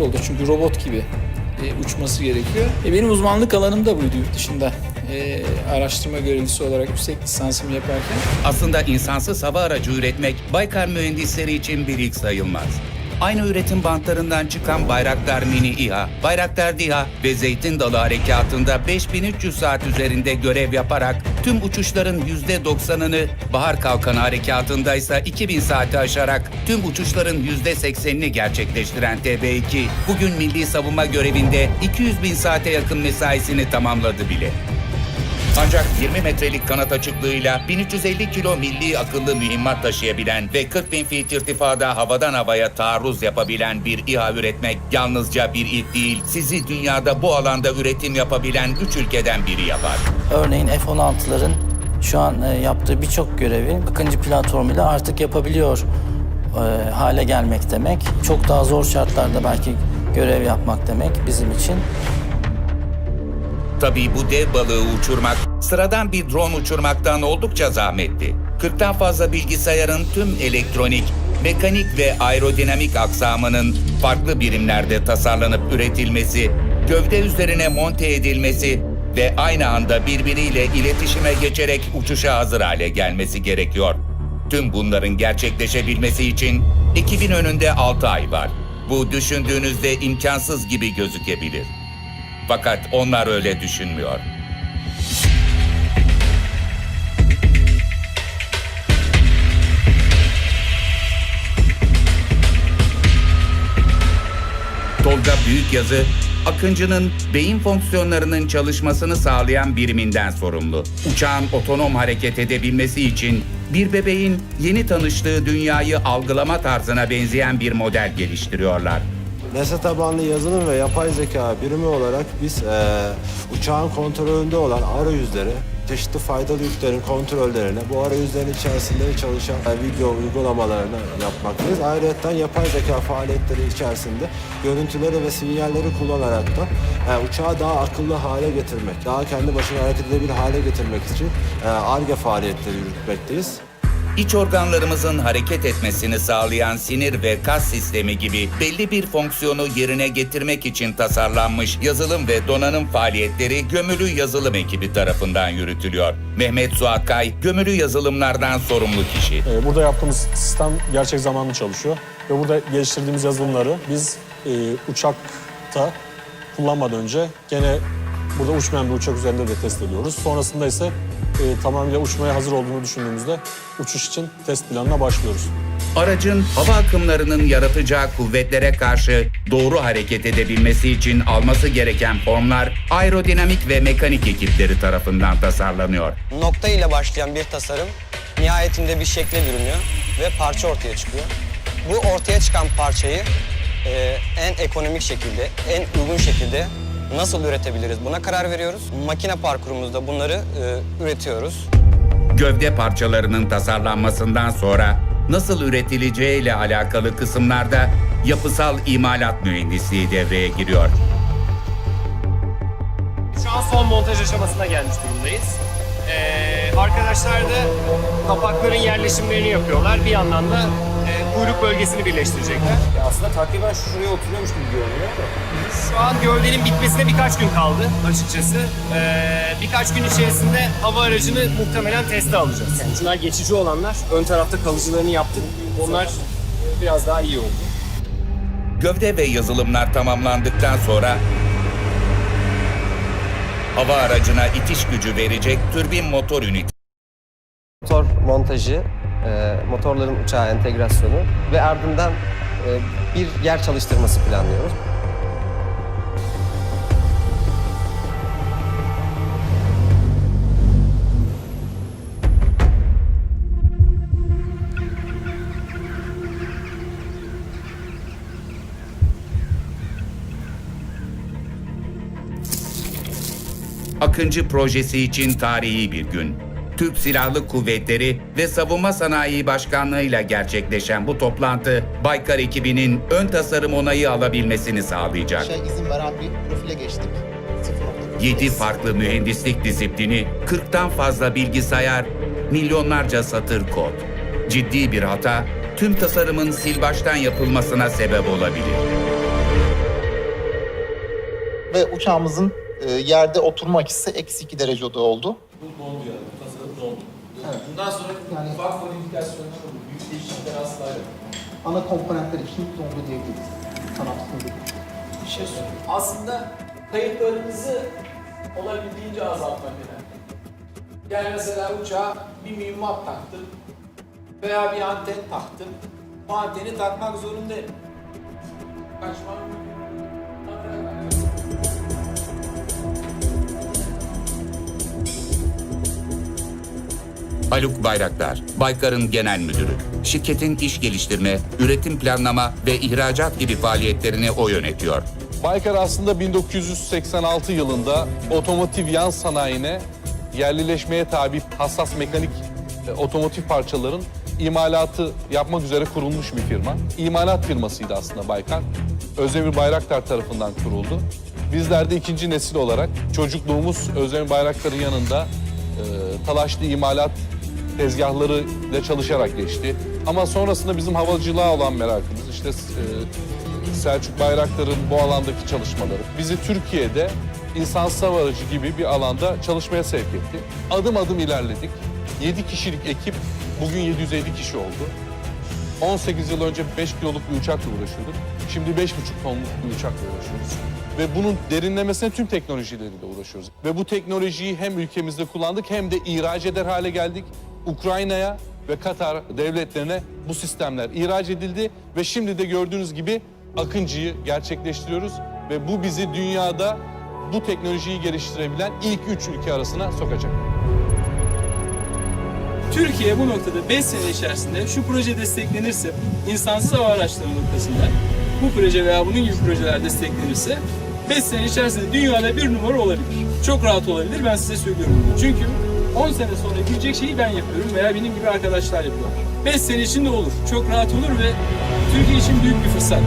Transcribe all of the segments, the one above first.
oldu. Çünkü robot gibi e, uçması gerekiyor. E, benim uzmanlık alanım da buydu yurt dışında. E, araştırma görevlisi olarak yüksek lisansımı yaparken. Aslında insansız hava aracı üretmek Baykar mühendisleri için bir ilk sayılmaz. Aynı üretim bantlarından çıkan Bayraktar Mini İHA, Bayraktar DİHA ve Zeytin Dalı Harekatı'nda 5300 saat üzerinde görev yaparak tüm uçuşların %90'ını, Bahar Kalkanı Harekatı'nda ise 2000 saati aşarak tüm uçuşların %80'ini gerçekleştiren TB2, bugün milli savunma görevinde 200 bin saate yakın mesaisini tamamladı bile. Ancak 20 metrelik kanat açıklığıyla 1350 kilo milli akıllı mühimmat taşıyabilen ve 40 bin feet irtifada havadan havaya taarruz yapabilen bir İHA üretmek yalnızca bir ilk değil, sizi dünyada bu alanda üretim yapabilen 3 ülkeden biri yapar. Örneğin F-16'ların şu an e, yaptığı birçok görevi Akıncı platformuyla artık yapabiliyor e, hale gelmek demek. Çok daha zor şartlarda belki görev yapmak demek bizim için. Tabii bu dev balığı uçurmak sıradan bir drone uçurmaktan oldukça zahmetli. 40'tan fazla bilgisayarın tüm elektronik, mekanik ve aerodinamik aksamının farklı birimlerde tasarlanıp üretilmesi, gövde üzerine monte edilmesi ve aynı anda birbiriyle iletişime geçerek uçuşa hazır hale gelmesi gerekiyor. Tüm bunların gerçekleşebilmesi için ekibin önünde 6 ay var. Bu düşündüğünüzde imkansız gibi gözükebilir. Fakat onlar öyle düşünmüyor. Tolga Büyükyazı, Akıncı'nın beyin fonksiyonlarının çalışmasını sağlayan biriminden sorumlu. Uçağın otonom hareket edebilmesi için bir bebeğin yeni tanıştığı dünyayı algılama tarzına benzeyen bir model geliştiriyorlar. Nesne tabanlı yazılım ve yapay zeka birimi olarak biz eee, uçağın kontrolünde olan arayüzleri, çeşitli faydalı yüklerin kontrollerini, bu arayüzlerin içerisinde çalışan e, video uygulamalarını yapmaktayız. Ayrıca yapay zeka faaliyetleri içerisinde görüntüleri ve sinyalleri kullanarak da e, uçağı daha akıllı hale getirmek, daha kendi başına hareket edebilir hale getirmek için e, ARGE faaliyetleri yürütmekteyiz. İç organlarımızın hareket etmesini sağlayan sinir ve kas sistemi gibi belli bir fonksiyonu yerine getirmek için tasarlanmış yazılım ve donanım faaliyetleri Gömülü Yazılım ekibi tarafından yürütülüyor. Mehmet Suat Kay, gömülü yazılımlardan sorumlu kişi. Ee, Burada yaptığımız sistem gerçek zamanlı çalışıyor. Ve burada geliştirdiğimiz yazılımları biz e, uçakta kullanmadan önce gene burada uçmayan bir uçak üzerinde de test ediyoruz. Sonrasında ise e, tamamıyla uçmaya hazır olduğunu düşündüğümüzde uçuş için test planına başlıyoruz. Aracın hava akımlarının yaratacağı kuvvetlere karşı doğru hareket edebilmesi için alması gereken formlar aerodinamik ve mekanik ekipleri tarafından tasarlanıyor. nokta ile başlayan bir tasarım nihayetinde bir şekle bürünüyor ve parça ortaya çıkıyor. Bu ortaya çıkan parçayı e, en ekonomik şekilde, en uygun şekilde nasıl üretebiliriz buna karar veriyoruz. Makine parkurumuzda bunları e, üretiyoruz. Gövde parçalarının tasarlanmasından sonra nasıl üretileceği ile alakalı kısımlarda yapısal imalat mühendisliği devreye giriyor. Şu an son montaj aşamasına gelmiş durumdayız. Ee, arkadaşlar da kapakların yerleşimlerini yapıyorlar. Bir yandan da e, kuyruk bölgesini birleştirecekler. Aslında takriben şuraya oturuyormuş gibi görünüyor da. Şu an gövdenin bitmesine birkaç gün kaldı açıkçası. Ee, birkaç gün içerisinde hava aracını muhtemelen teste alacağız. Yani şunlar geçici olanlar. Ön tarafta kalıcılarını yaptık. Onlar biraz daha iyi oldu. Gövde ve yazılımlar tamamlandıktan sonra hava aracına itiş gücü verecek türbin motor ünitesi motor montajı, e, motorların uçağa entegrasyonu ve ardından e, bir yer çalıştırması planlıyoruz. Akıncı projesi için tarihi bir gün. Türk Silahlı Kuvvetleri ve Savunma Sanayi Başkanlığı ile gerçekleşen bu toplantı Baykar ekibinin ön tasarım onayı alabilmesini sağlayacak. şey izin veren bir profile geçtik. 0.48. 7 farklı mühendislik disiplini, 40'tan fazla bilgisayar, milyonlarca satır kod. Ciddi bir hata tüm tasarımın sil baştan yapılmasına sebep olabilir. ve uçağımızın e, yerde oturma açısı eksi 2 derecede oldu. Bundan sonra yani ufak modifikasyonlar olur. Büyük değişiklikler asla yok. Ana komponentler için dondu diyebiliriz. Kanatlı Bir şey söyleyeyim. Aslında kayıplarımızı olabildiğince azaltmak önemli. Yani mesela uçağa bir mühimmat taktım veya bir anten taktım. Bu anteni takmak zorundayım. Kaçmam Haluk Bayraktar, Baykar'ın genel müdürü. Şirketin iş geliştirme, üretim planlama ve ihracat gibi faaliyetlerini o yönetiyor. Baykar aslında 1986 yılında otomotiv yan sanayine yerlileşmeye tabi hassas mekanik e, otomotiv parçaların imalatı yapmak üzere kurulmuş bir firma. İmalat firmasıydı aslında Baykar. Özdemir Bayraktar tarafından kuruldu. Bizler de ikinci nesil olarak çocukluğumuz Özdemir Bayraktar'ın yanında e, talaşlı imalat tezgahları ile çalışarak geçti. Ama sonrasında bizim havacılığa olan merakımız, işte e, Selçuk Bayraktar'ın bu alandaki çalışmaları bizi Türkiye'de insansız hava gibi bir alanda çalışmaya sevk etti. Adım adım ilerledik. 7 kişilik ekip bugün 750 kişi oldu. 18 yıl önce 5 kiloluk bir uçakla uğraşıyorduk. Şimdi 5,5 tonluk bir uçakla uğraşıyoruz. Ve bunun derinlemesine tüm teknolojileriyle uğraşıyoruz. Ve bu teknolojiyi hem ülkemizde kullandık hem de ihraç eder hale geldik. Ukrayna'ya ve Katar devletlerine bu sistemler ihraç edildi ve şimdi de gördüğünüz gibi Akıncı'yı gerçekleştiriyoruz ve bu bizi dünyada bu teknolojiyi geliştirebilen ilk üç ülke arasına sokacak. Türkiye bu noktada 5 sene içerisinde şu proje desteklenirse, insansız hava araçları noktasında bu proje veya bunun gibi projeler desteklenirse 5 sene içerisinde dünyada bir numara olabilir. Çok rahat olabilir ben size söylüyorum. Çünkü 10 sene sonra gülecek şeyi ben yapıyorum veya benim gibi arkadaşlar yapıyorlar. 5 sene içinde olur. Çok rahat olur ve Türkiye için büyük bir fırsat.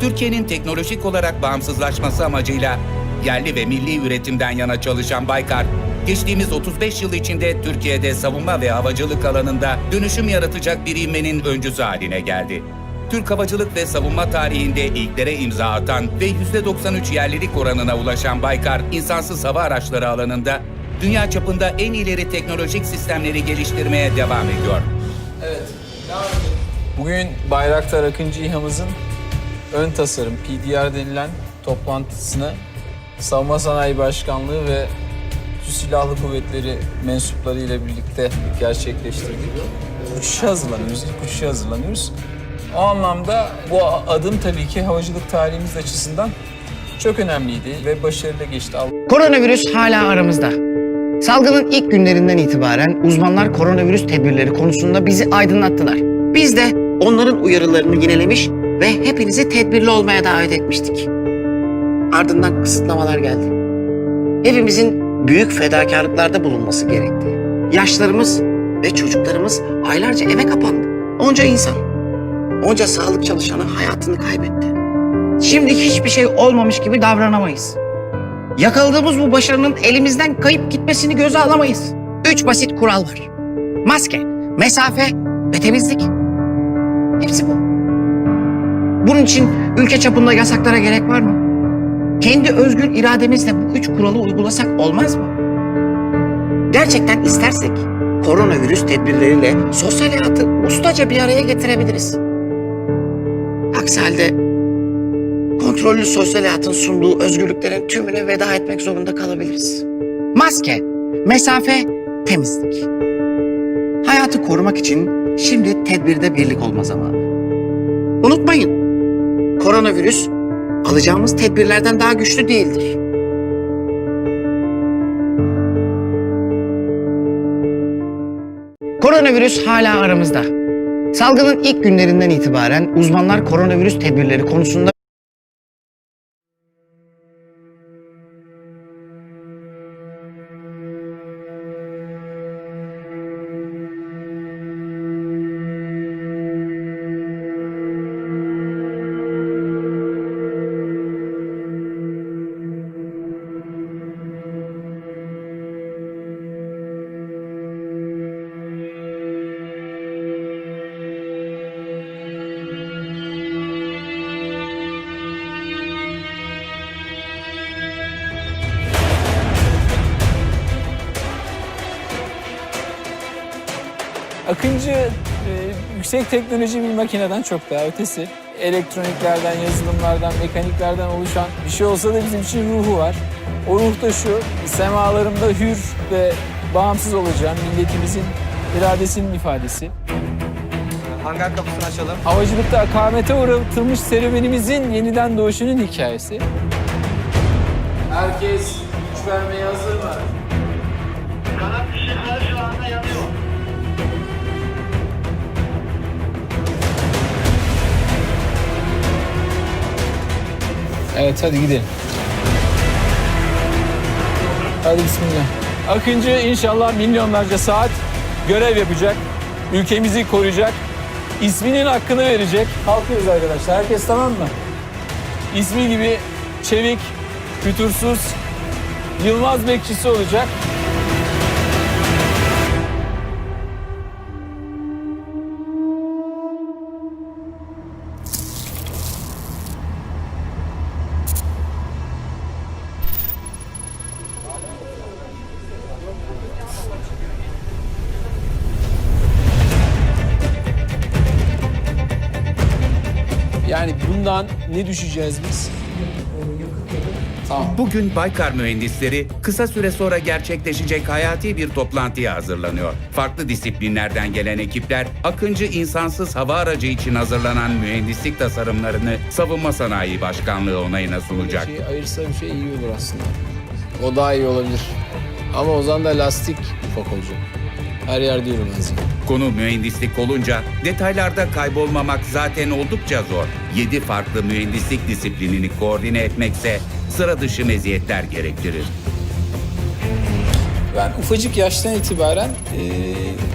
Türkiye'nin teknolojik olarak bağımsızlaşması amacıyla yerli ve milli üretimden yana çalışan Baykar, geçtiğimiz 35 yıl içinde Türkiye'de savunma ve havacılık alanında dönüşüm yaratacak bir ivmenin öncüsü haline geldi. Türk havacılık ve savunma tarihinde ilklere imza atan ve %93 yerlilik oranına ulaşan Baykar, insansız hava araçları alanında dünya çapında en ileri teknolojik sistemleri geliştirmeye devam ediyor. Evet. Devam edelim. Bugün Bayraktar Akıncı İHA'mızın ön tasarım PDR denilen toplantısını Savunma Sanayi Başkanlığı ve Türk Silahlı Kuvvetleri mensupları ile birlikte gerçekleştirdik. Uçuşa hazırlanıyoruz, ilk uçuşa hazırlanıyoruz. O anlamda bu adım tabii ki havacılık tarihimiz açısından çok önemliydi ve başarılı geçti. Koronavirüs hala aramızda. Salgının ilk günlerinden itibaren uzmanlar koronavirüs tedbirleri konusunda bizi aydınlattılar. Biz de onların uyarılarını yinelemiş ve hepinizi tedbirli olmaya davet etmiştik. Ardından kısıtlamalar geldi. Hepimizin büyük fedakarlıklarda bulunması gerekti. Yaşlarımız ve çocuklarımız aylarca eve kapandı. Onca insan, onca sağlık çalışanı hayatını kaybetti. Şimdi hiçbir şey olmamış gibi davranamayız. Yakaladığımız bu başarının elimizden kayıp gitmesini göze alamayız. Üç basit kural var. Maske, mesafe ve temizlik. Hepsi bu. Bunun için ülke çapında yasaklara gerek var mı? Kendi özgür irademizle bu üç kuralı uygulasak olmaz mı? Gerçekten istersek koronavirüs tedbirleriyle sosyal hayatı ustaca bir araya getirebiliriz. Aksi halde kontrollü sosyal hayatın sunduğu özgürlüklerin tümüne veda etmek zorunda kalabiliriz. Maske, mesafe, temizlik. Hayatı korumak için şimdi tedbirde birlik olma zamanı. Unutmayın, koronavirüs alacağımız tedbirlerden daha güçlü değildir. Koronavirüs hala aramızda. Salgının ilk günlerinden itibaren uzmanlar koronavirüs tedbirleri konusunda Akıncı e, yüksek teknoloji bir makineden çok daha ötesi. Elektroniklerden, yazılımlardan, mekaniklerden oluşan bir şey olsa da bizim için ruhu var. O ruh da şu, semalarımda hür ve bağımsız olacağım milletimizin iradesinin ifadesi. Hangar kapısını açalım. Havacılıkta akamete uğratılmış serüvenimizin yeniden doğuşunun hikayesi. Herkes güç vermeye hazır mı? Evet hadi gidelim. Hadi bismillah. Akıncı inşallah milyonlarca saat görev yapacak. Ülkemizi koruyacak. isminin hakkını verecek. Kalkıyoruz arkadaşlar. Herkes tamam mı? İsmi gibi çevik, fütursuz, Yılmaz bekçisi olacak. Yani bundan ne düşeceğiz biz? Bugün Baykar mühendisleri kısa süre sonra gerçekleşecek hayati bir toplantıya hazırlanıyor. Farklı disiplinlerden gelen ekipler Akıncı insansız hava aracı için hazırlanan mühendislik tasarımlarını Savunma Sanayi Başkanlığı onayına sunacak. Şeyi ayırsa bir şey iyi olur aslında. O daha iyi olabilir. Ama o zaman da lastik ufak olacak. Her yer diyorum ben sana. Konu mühendislik olunca detaylarda kaybolmamak zaten oldukça zor. 7 farklı mühendislik disiplinini koordine etmekse sıra dışı meziyetler gerektirir. Ben ufacık yaştan itibaren eee,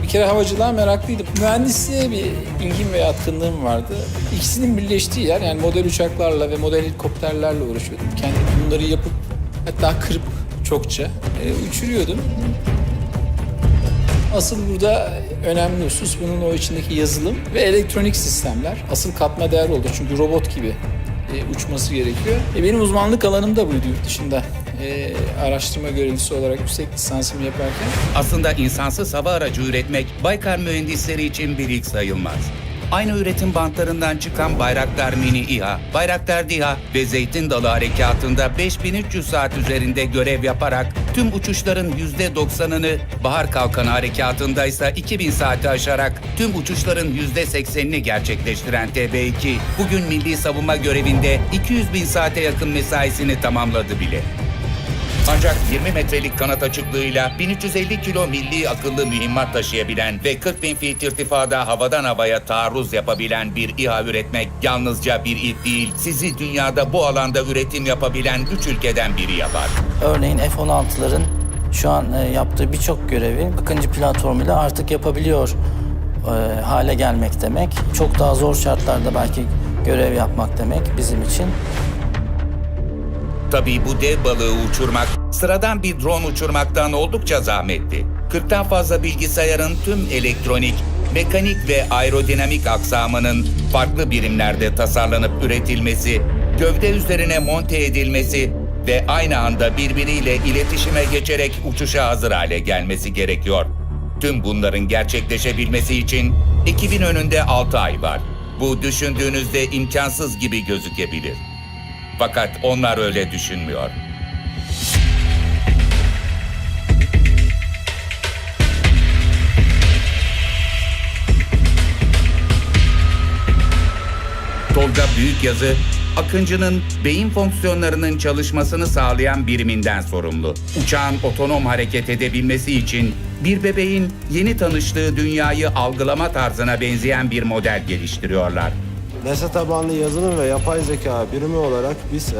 bir kere havacılığa meraklıydım. Mühendisliğe bir ilgim ve yatkınlığım vardı. İkisinin birleştiği yer yani model uçaklarla ve model helikopterlerle uğraşıyordum. Kendim bunları yapıp hatta kırıp çokça eee, uçuruyordum. Asıl burada önemli husus bunun o içindeki yazılım ve elektronik sistemler. Asıl katma değer oldu çünkü robot gibi e, uçması gerekiyor. E, benim uzmanlık alanım da buydu yurt dışında. E, araştırma görevlisi olarak yüksek lisansımı yaparken. Aslında insansız hava aracı üretmek Baykar mühendisleri için bir ilk sayılmaz. Aynı üretim bantlarından çıkan Bayraktar Mini İHA, Bayraktar DİHA ve Zeytin Dalı Harekatı'nda 5300 saat üzerinde görev yaparak tüm uçuşların %90'ını, Bahar Kalkanı Harekatı'nda ise 2000 saati aşarak tüm uçuşların %80'ini gerçekleştiren TB2, bugün milli savunma görevinde 200 bin saate yakın mesaisini tamamladı bile. Ancak 20 metrelik kanat açıklığıyla 1350 kilo milli akıllı mühimmat taşıyabilen ve 40 bin feet irtifada havadan havaya taarruz yapabilen bir İHA üretmek yalnızca bir ilk değil, sizi dünyada bu alanda üretim yapabilen 3 ülkeden biri yapar. Örneğin F-16'ların şu an e, yaptığı birçok görevi Akıncı platformuyla artık yapabiliyor e, hale gelmek demek. Çok daha zor şartlarda belki görev yapmak demek bizim için. Tabii bu dev balığı uçurmak, sıradan bir drone uçurmaktan oldukça zahmetli. 40'tan fazla bilgisayarın tüm elektronik, mekanik ve aerodinamik aksamının farklı birimlerde tasarlanıp üretilmesi, gövde üzerine monte edilmesi ve aynı anda birbiriyle iletişime geçerek uçuşa hazır hale gelmesi gerekiyor. Tüm bunların gerçekleşebilmesi için ekibin önünde 6 ay var. Bu düşündüğünüzde imkansız gibi gözükebilir. Fakat onlar öyle düşünmüyor. Tolga Büyükyazı, Akıncı'nın beyin fonksiyonlarının çalışmasını sağlayan biriminden sorumlu. Uçağın otonom hareket edebilmesi için bir bebeğin yeni tanıştığı dünyayı algılama tarzına benzeyen bir model geliştiriyorlar. Nesne tabanlı yazılım ve yapay zeka birimi olarak biz eee,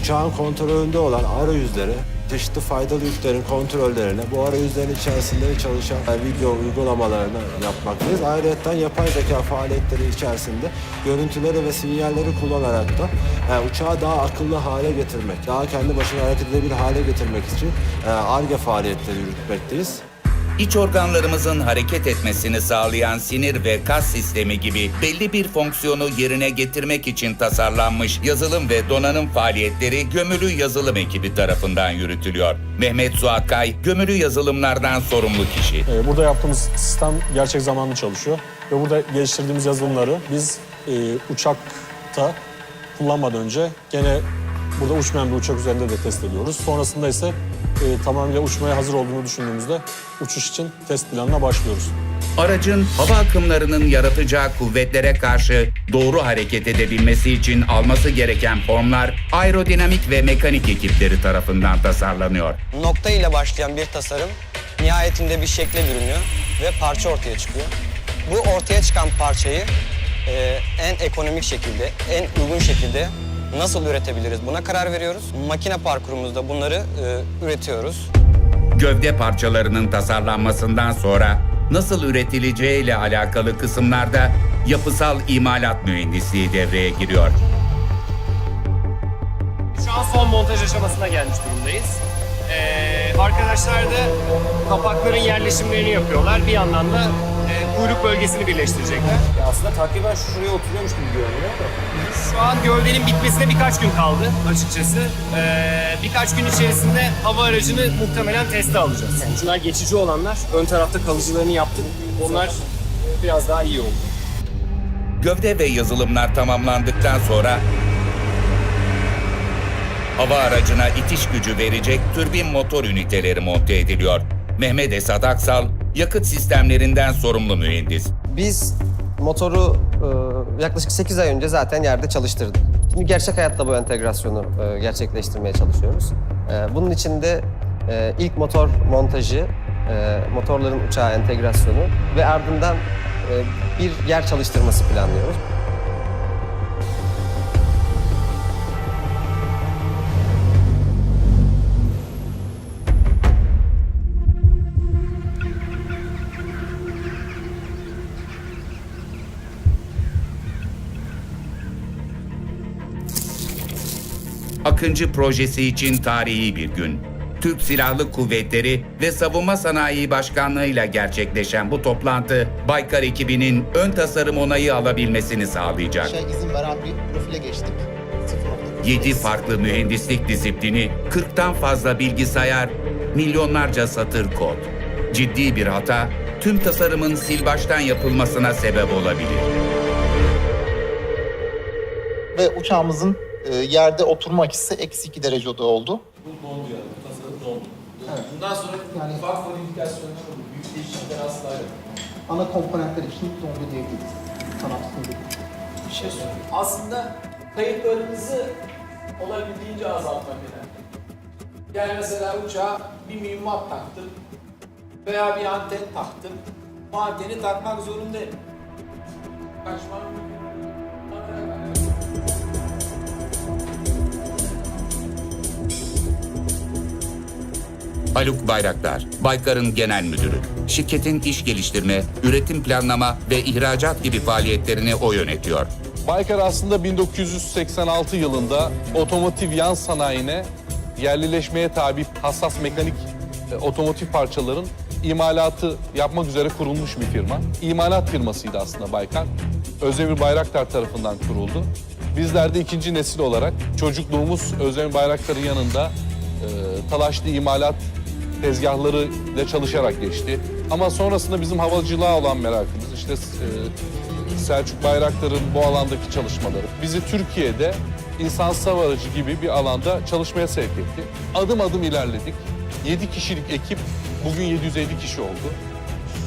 uçağın kontrolünde olan arayüzleri, çeşitli faydalı yüklerin kontrollerini, bu arayüzlerin içerisinde çalışan e, video uygulamalarını yapmaktayız. Ayrıca yapay zeka faaliyetleri içerisinde görüntüleri ve sinyalleri kullanarak da e, uçağı daha akıllı hale getirmek, daha kendi başına hareket edebilir hale getirmek için e, ARGE faaliyetleri yürütmekteyiz. İç organlarımızın hareket etmesini sağlayan sinir ve kas sistemi gibi belli bir fonksiyonu yerine getirmek için tasarlanmış yazılım ve donanım faaliyetleri Gömülü Yazılım ekibi tarafından yürütülüyor. Mehmet Suat Kay, gömülü yazılımlardan sorumlu kişi. Ee, Burada yaptığımız sistem gerçek zamanlı çalışıyor. Ve burada geliştirdiğimiz yazılımları biz e, uçakta kullanmadan önce gene burada uçmayan bir uçak üzerinde de test ediyoruz. Sonrasında ise e, tamamıyla uçmaya hazır olduğunu düşündüğümüzde uçuş için test planına başlıyoruz. Aracın hava akımlarının yaratacağı kuvvetlere karşı doğru hareket edebilmesi için alması gereken formlar aerodinamik ve mekanik ekipleri tarafından tasarlanıyor. Nokta ile başlayan bir tasarım nihayetinde bir şekle bürünüyor ve parça ortaya çıkıyor. Bu ortaya çıkan parçayı e, en ekonomik şekilde, en uygun şekilde nasıl üretebiliriz buna karar veriyoruz. Makine parkurumuzda bunları e, üretiyoruz. Gövde parçalarının tasarlanmasından sonra nasıl üretileceği ile alakalı kısımlarda yapısal imalat mühendisliği devreye giriyor. Şu an son montaj aşamasına gelmiş durumdayız. Ee, arkadaşlar da kapakların yerleşimlerini yapıyorlar. Bir yandan da kuyruk bölgesini birleştirecekler. Ya aslında takriben şuraya oturuyormuş gibi görünüyor da. Şu an gövdenin bitmesine birkaç gün kaldı açıkçası. Ee, birkaç gün içerisinde hava aracını muhtemelen teste alacağız. Yani şunlar geçici olanlar. Ön tarafta kalıcılarını yaptık. Onlar biraz daha iyi oldu. Gövde ve yazılımlar tamamlandıktan sonra hava aracına itiş gücü verecek türbin motor üniteleri monte ediliyor. Mehmet Esat Aksal, yakıt sistemlerinden sorumlu mühendis. Biz motoru e, yaklaşık 8 ay önce zaten yerde çalıştırdık. Şimdi gerçek hayatta bu entegrasyonu e, gerçekleştirmeye çalışıyoruz. E, bunun için de e, ilk motor montajı, e, motorların uçağa entegrasyonu ve ardından e, bir yer çalıştırması planlıyoruz. Akıncı projesi için tarihi bir gün. Türk Silahlı Kuvvetleri ve Savunma Sanayi Başkanlığı ile gerçekleşen bu toplantı Baykar ekibinin ön tasarım onayı alabilmesini sağlayacak. Şey izin veren bir profile geçtik. 0.48. 7 farklı mühendislik disiplini, 40'tan fazla bilgisayar, milyonlarca satır kod. Ciddi bir hata tüm tasarımın sil baştan yapılmasına sebep olabilir. Ve uçağımızın e, yerde oturma açısı eksi 2 derecede oldu. Bundan sonra yani ufak modifikasyonlar olur. Büyük değişiklikler asla yok. ana komponentler için dondu diyebiliriz. Kanatsız Bir şey söyleyeyim. Aslında kayıplarımızı olabildiğince azaltmak önemli. Yani mesela uçağa bir mühimmat taktım veya bir anten taktım. Bu anteni takmak zorundayım. Kaçmam Haluk Bayraktar, Baykar'ın genel müdürü. Şirketin iş geliştirme, üretim planlama ve ihracat gibi faaliyetlerini o yönetiyor. Baykar aslında 1986 yılında otomotiv yan sanayine yerlileşmeye tabi hassas mekanik e, otomotiv parçaların imalatı yapmak üzere kurulmuş bir firma. İmalat firmasıydı aslında Baykar. Özdemir Bayraktar tarafından kuruldu. Bizler de ikinci nesil olarak çocukluğumuz Özdemir Bayraktar'ın yanında e, talaşlı imalat tezgahları ile çalışarak geçti. Ama sonrasında bizim havacılığa olan merakımız, işte e, Selçuk Bayraktar'ın bu alandaki çalışmaları bizi Türkiye'de insansız hava gibi bir alanda çalışmaya sevk etti. Adım adım ilerledik. 7 kişilik ekip bugün 750 kişi oldu.